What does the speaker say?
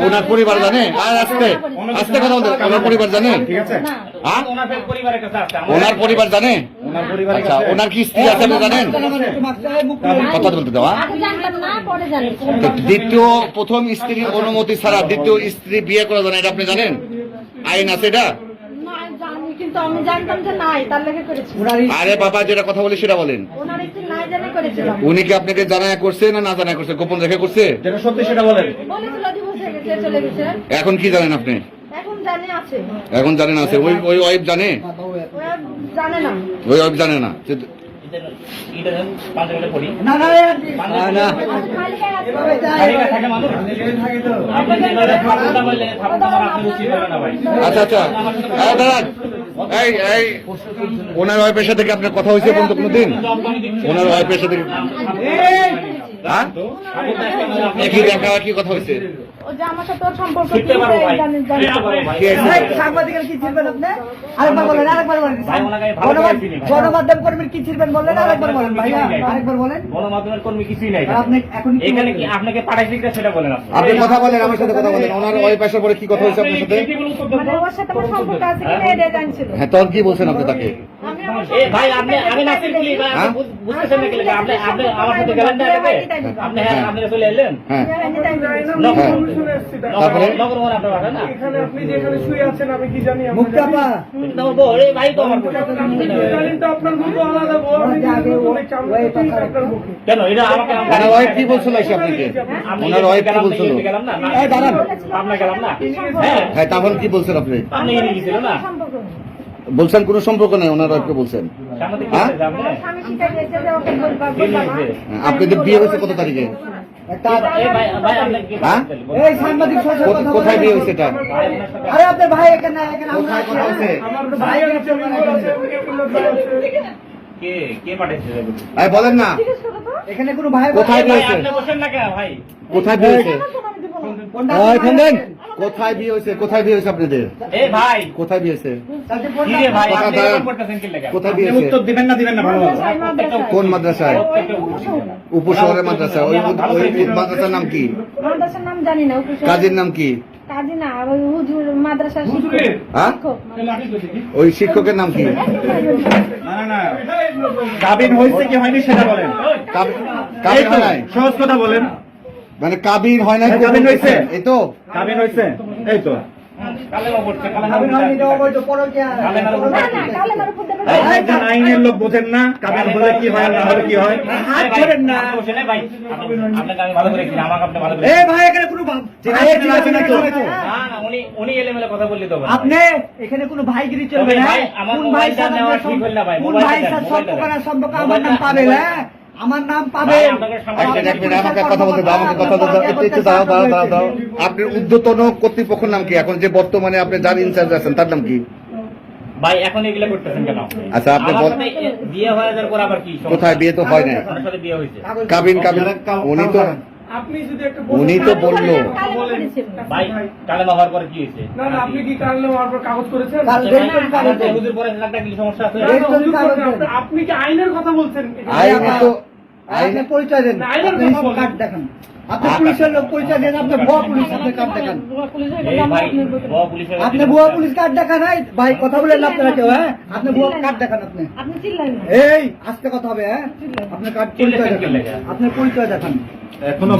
ওনার পরিবার জানে? আর আস্তে। আস্তে কথা বলতে ওনার পরিবার জানে? ঠিক আছে। হ্যাঁ। ওনার পরিবার জানে? আচ্ছা ওনার কি স্ত্রী আছে আপনি জানেন? কথা বলতে দেওয়া তো দ্বিতীয় প্রথম স্ত্রীর অনুমতি ছাড়া দ্বিতীয় স্ত্রী বিয়ে করা জানে এটা আপনি জানেন? আইন আছে এটা? কিন্তু আমি জানতাম যে নাই তার লেগে করেছি। আরে বাবা যেটা কথা বলে সেটা বলেন। ওনার একটু নাই জানে করেছিলাম। উনি কি আপনাকে জানায় করছে না না জানায় করছে? গোপন রেখে করছে? যেটা সত্যি সেটা বলেন। বলেছিল দিবস হয়ে গেছে চলে গেছে। এখন কি জানেন আপনি? এখন জানে আছে। এখন জানেন আছে। ওই ওই ওয়াইফ জানে? জানে না। ওই ওয়াইফ জানে না। না ভাই। আচ্ছা আচ্ছা। এই দাঁড়ান। ওনার ওয়াইফের সাথে কি আপনার কথা হয়েছে বলতো কোনোদিন? ওনার ওয়াইফের সাথে হ্যাঁ একই দেখা কি কথা হয়েছে। গণমাধ্যম কর্মীর কি বললেন আরেকবার বলেন ভাইয়া আরেকবার বলেন গণমাধ্যমের কর্মী কিছুই নাই আপনি এখন এখানে কি আপনাকে পাঠাইছি সেটা বলেন আপনি কথা বলেন আমার সাথে কথা বলেন ওনার ওয়াইফ আসার পরে কি কথা হয়েছে আপনার সাথে মানে ওর সাথে আমার সম্পর্ক আছে কিনা এটা জানছিল হ্যাঁ তখন কি বলছেন আপনি তাকে এ ভাই আপনি আমি নাসির বলি ভাই? আপনি বুঝতেছেন না কি আপনি আপনি আমার সাথে গেলেন না আগে? আপনি হ্যাঁ আপনি চলে এলেন? হ্যাঁ। হ্যাঁ। তারপরে? নগর নগর আপনার বাসা না? এখানে আপনি যেখানে শুয়ে আছেন আমি কি জানি মুক্তাপা তোমার বউ এই ভাই তো আমার বউ। আপনি জানেন তো আপনার বউ তো আলাদা বউ আমি আগে ও- বলে চামড়া ওই তুই কথা- আপনার বুকে কেন? এটা আমাকে ওনার ওয়াইফ কি বলছিল এসে আপনাকে? ওনার ওয়াইফ কি গেলাম না, বলছিল? গেলাম না, না, এই দাঁড়ান। পাবনা গেলাম না? হ্যাঁ। হ্যাঁ তখন কি বলছেন আপনি? আপনি না। বলছেন কোনো সম্পর্ক নেই ওনারা বলছেন? হ্যাঁ? এসে যাব আমার স্বামী শিখাই দিয়েছে যে ওকে বলবা বলবা। না। হ্যাঁ, আপনাদের বিয়ে হয়েছে কত তারিখে? একটা হ্যাঁ? কোথায় বিয়ে হয়েছে এটা? বলেন? না। এখানে কোনো ভাই কোথায় বিয়ে হয়েছে? কোথায় বিয়ে হয়েছে? কোথায় বিয়ে হয়েছে? কোথায় বিয়ে হয়েছে আপনাদের? এই ভাই। কোথায় বিয়ে হয়েছে? কোথায় বিয়ে হয়েছে? উত্তর দিবেন না দিবেন না। কোন মাদ্রাসায়? উপশহরের মাদ্রাসা ওই ওই মাদ্রাসার নাম কি? মাদ্রাসার নাম জানি না। কাজীর নাম কি? ওই হুজুর মাদ্রাসার শিক্ষক। হুজুরের? হ্যাঁ। ওই শিক্ষকের নাম কি? কাবিন হয়েছে হয়নি সেটা বলেন। সহজ কথা বলেন। মানে কাবির হয় নাই হ্যাঁ, কাবির হয়েছে? এই তো? কাবিন হয়েছে এই তো। না, না, আইনের লোক বোঝেন না কাবিন হলে কি হয় না হলে কি হয়? হাত ধরেন না। ভাই আপনি- আপনাকে আমি ভালো করে চিনি, আমাকে আপনি ভালো করে এই ভাই এখানে কোনো না, না? না না। আপনি এখানে ভাইগিরি চলবে না? কোন ভাই না সম্পর্ক না আমার নাম পাবে হ্যাঁ? আমার নাম পাবে আপনাকে সামনে- একটা এক মিনিট আমাকে কথা বলতে দাও আমাকে কথা বলতে দাও একটু একটু দাও দাও দাও দাও। আপনার উদ্যতন কর্তৃপক্ষের নাম কি? এখন যে বর্তমানে আপনি যার ইনচার্জ আছেন তার নাম কি? ভাই এখন এগুলা করতেছেন কেন আচ্ছা, আপনি বিয়ে হয়ে যাওয়ার পর আবার কি কোথায় বিয়ে তো হয় বিয়ে হয়েছে। কাবিন কাবিন উনি তো আপনি যদি একটা উনি তো বলল। কালে ভাই কালেমা হওয়ার পরে কি হয়েছে? না না আপনি কি হওয়ার পর কাগজ করেছেন? পরে সমস্যা আছে? না, না। আপনি আইনের কথা বলছেন? আইনে তো আপনি পরিচয় দেন। আপনি কার্ড দেখান। আপনি পুলিশের লোক পরিচয় দেন আপনি ভুয়া পুলিশ আপনি কার্ড দেখান। আপনি ভুয়া পুলিশ কার্ড দেখান ভাই কথা বলেন লাভ আপনারা কেউ হ্যাঁ? আপনি ভুয়া কার্ড দেখান আপনি। এই আজকে কথা হবে হ্যাঁ? আপনার কার্ড পরিচয় দেখান। আপনার পরিচয় দেখান। এখনও